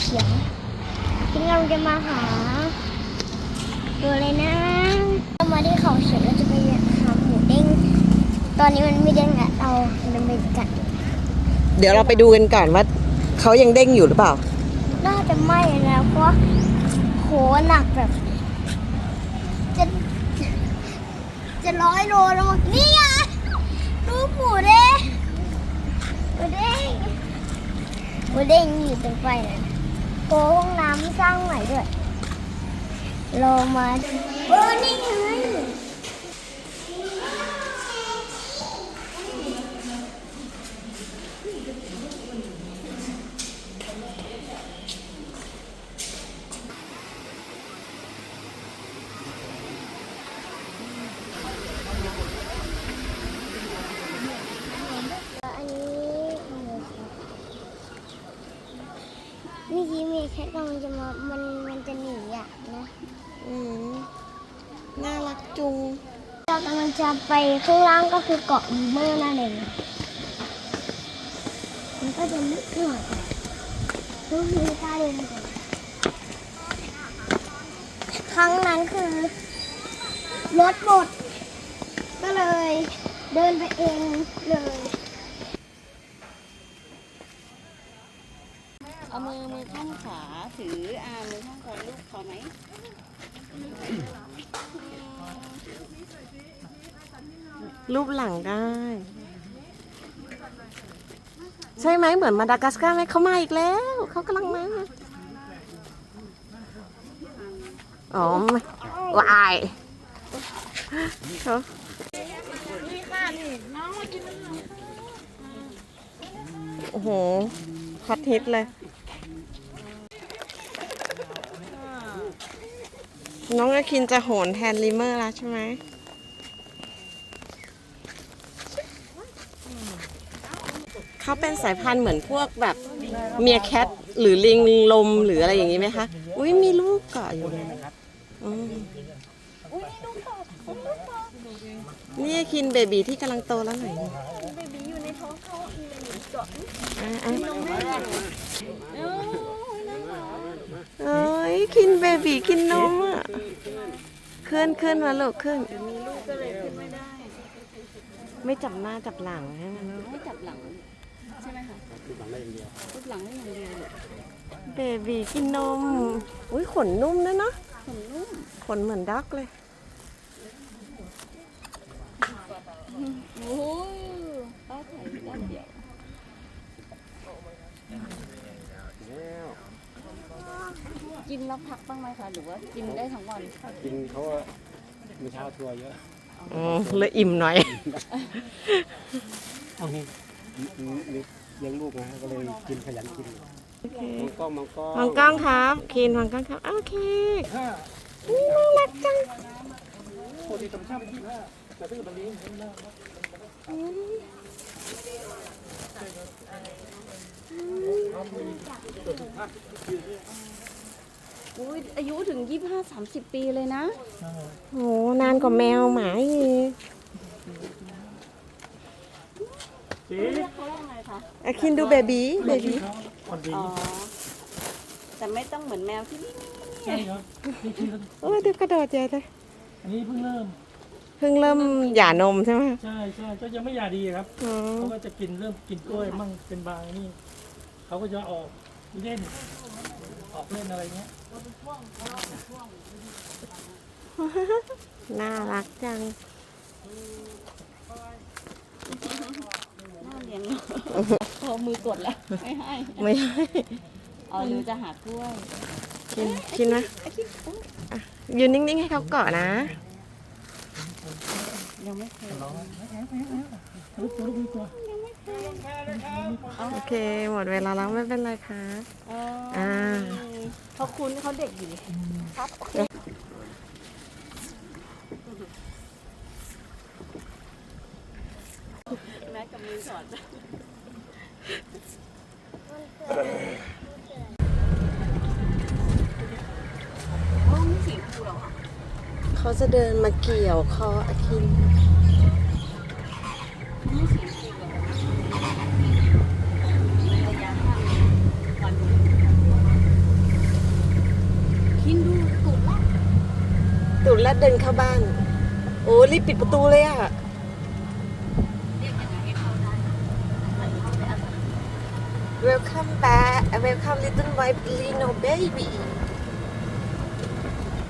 เขียวที่เราจะมาหาตัวอะไรนะเรามาที่เขาเขียวเราจะไปหาหมูเด้ง ตอนนี้มันไม่เด้งอะเราดำเนินการเดี๋ยวเราไปดูกันก่อนว่าเขายังเด้งอยู่หรือเปล่า น่าจะไม่นะเพราะว่าโหหนักแบบ จะจะร้อยโลแล้วมั้งนี่ไงดูหมูเด้งหมูเด้งหมูเด้งอยู่ตรงไฟนะ โกห้องน้ำสร้างใหม่ด้วยลงมาเออนี่ไง อันนี้ เมื่อกี้มีแค่กำลังจะมา มัน มันจะหนีอะนะ อืม น่ารักจุง เรากำลังจะไปข้างล่างก็คือเกาะบีเมอร์นั่นเอง มันก็จะลึกหน่อยดูมีตาเดินก่อนครั้งนั้นคือรถหมด ก็เลยเดินไปเองเลย เอามือมือข้างขวาถืออ่ามือข้างขวาลูกพอไหมรูปหลังได้ ใช่ไหมเหมือนมาดากัสการ์ไหมเขามาอีกแล้ว เขากำลังมา อ๋อไม่วายเขาโอ้โหฮอตฮิตเลย น้องอาคินจะโหนแทนลิเมอร์แล้วใช่ไหมเขาเป็นสายพันธุ์เหมือนพวกแบบเมียแคทหรือลิงลมหรืออะไรอย่างนี้ไหมคะ อุ้ยมีลูกเกาะอยู่อืมนี่คินเบบีที่กำลังโตแล้วหน่อยเบบีอยู่ในท้องเขาเอ้ ยคินเบบีกินนมอะขึ้นขึ้นมาลูกขึ้น ไม่จับหน้าจับหลังใช่ไหมลูกไม่จับหลัง ใช่ไหมคะลูกหลังได้อย่างเดียวลูกหลังได้อย่างเดียวเลยเบบีกินนม อุ้ยขนนุ่มนะเนาะ ขนนุ่มขนเหมือนดักเลย โอ้ยป้าถ่ายด้านเดียว กินแล้วพักบ้างไหมคะหรือว่ากินได้ทั้งวันกินเขาว่ามีเช้าทัวร์เยอะอืมเลยอิ่มหน่อย เอางี้มีเลี้ยงลูกนะก็เลยกินขยันกินโอเคมังกรมังกรมังกล้องครับคีนมังกล้องครับ โอเคอุ๊ยน่ารักจังปกติธรรมชาติเป็นที่ห้าแต่ถ้าเกิดมันเลี้ยงอุ้ ยอายุถึงยี่ห้าสามสิบปีเลยนะ โหนานกว่าแมวหมาอีกสีเรียกเขาว่าไงคะ อะคินดูเบบีเบบีคนดีอ๋อ แต่ไม่ต้องเหมือนแมวที่ใช่ครับนี่คือโอ้ยเดี๋ยวกระโดดใหญ่เลยอันนี้เพิ่งเริ่ม เพิ่งเริ่มหย่านมใช่ไหมใช่ใช่ก็ยังไม่หยาดีครับอ๋อเขาก็จะกินเริ่มกินกล้วยมั่งเป็นบางนี่เขาก็จะออกเล่น ออกเล่นอะไรเงี้ยน่ารักจังน่าเลี้ยงเนอะพอมือกดแล้ว ไม่ให้ไม่ใช่อ๋อหนูจะหากล้วยกินกินนะอะยืนนิ่งๆให้เขาเกาะนะ ยังไม่เคยลูกตัวลูกตัวโอเค หมดเวลาแล้วไม่เป็นไรค่ะอ๋ออ่า เขาคุ้นเขาเด็กอยู่ครับแม้กับมือสอนโอ้ไม่สีฟูหรอเขาจะเดินมาเกี่ยวคออาคิน ไม่สีฟูหรอในระยะทางก่อน เดินเข้าบ้าน โอ้รีบปิดประตูเลยอะ Welcome back Welcome little white Lino baby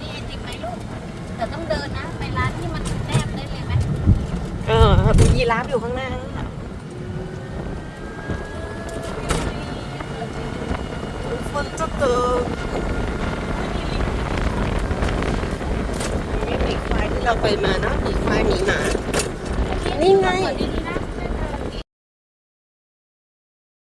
นี่ไอติมไหมลูก แต่ต้องเดินนะ ไปร้านที่มันแนบได้เลยไหมเออมียีราฟอยู่ข้างหน้านั่นน่ะฝนจะตกนี่หมีควายที่ เราไปมาเนาะหมีควายหมีหมา นี่ไงเปิดดีๆนะ